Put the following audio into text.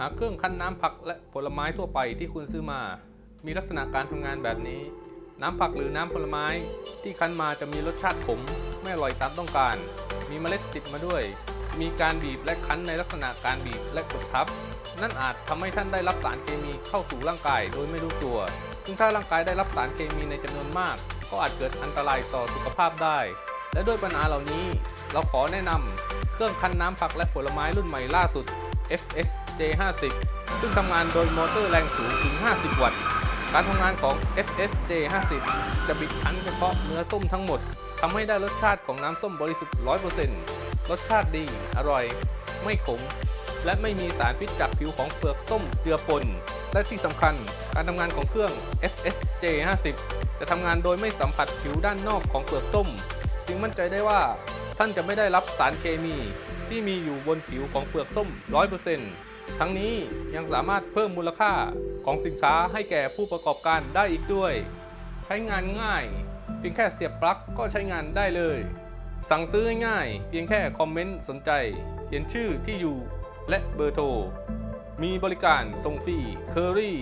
หากเครื่องคั้นน้ำผักและผลไม้ทั่วไปที่คุณซื้อมา มีลักษณะการทำงานแบบนี้ น้ำผักหรือน้ำผลไม้ที่คั้นมาจะมีรสชาติขมไม่อร่อยตามต้องการ มีเมล็ดติดมาด้วย มีการบีบและคั้นในลักษณะการบีบและกดทับ นั่นอาจทำให้ท่านได้รับสารเคมีเข้าสู่ร่างกายโดยไม่รู้ตัว ซึ่งถ้าร่างกายได้รับสารเคมีในจำนวนมาก ก็อาจเกิดอันตรายต่อสุขภาพได้ และด้วยปัญหาเหล่านี้ เราขอแนะนำเครื่องคั้นน้ำผักและผลไม้รุ่นใหม่ล่าสุด FS J50 ซึ่งทำงานโดยมอเตอร์แรงสูงถึง 50 วัตต์ การทำงานของ FS J50 จะบิดคั้นเฉพาะเนื้อส้มทั้งหมดทำให้ได้รสชาติของน้ำส้มบริสุทธิ์ 100%รสชาติดี อร่อย ไม่ขม และไม่มีสารพิษจากผิวของเปลือกส้มเจือปน และที่สำคัญ การทำงานของเครื่อง FSJ 50 จะทำงานโดยไม่สัมผัสผิวด้านนอกของเปลือกส้ม จึงมั่นใจได้ว่าท่านจะไม่ได้รับสารเคมี ที่มีอยู่บนผิวของเปลือกส้ม 100%ทั้งนี้ยังสามารถเพิ่มมูลค่าของสินค้าให้แก่ผู้ประกอบการได้อีกด้วย ใช้งานง่าย เพียงแค่เสียบปลั๊กก็ใช้งานได้เลย สั่งซื้อง่ายเพียงแค่คอมเมนต์สนใจ เขียนชื่อที่อยู่และเบอร์โทร มีบริการส่งฟรีเคอรี่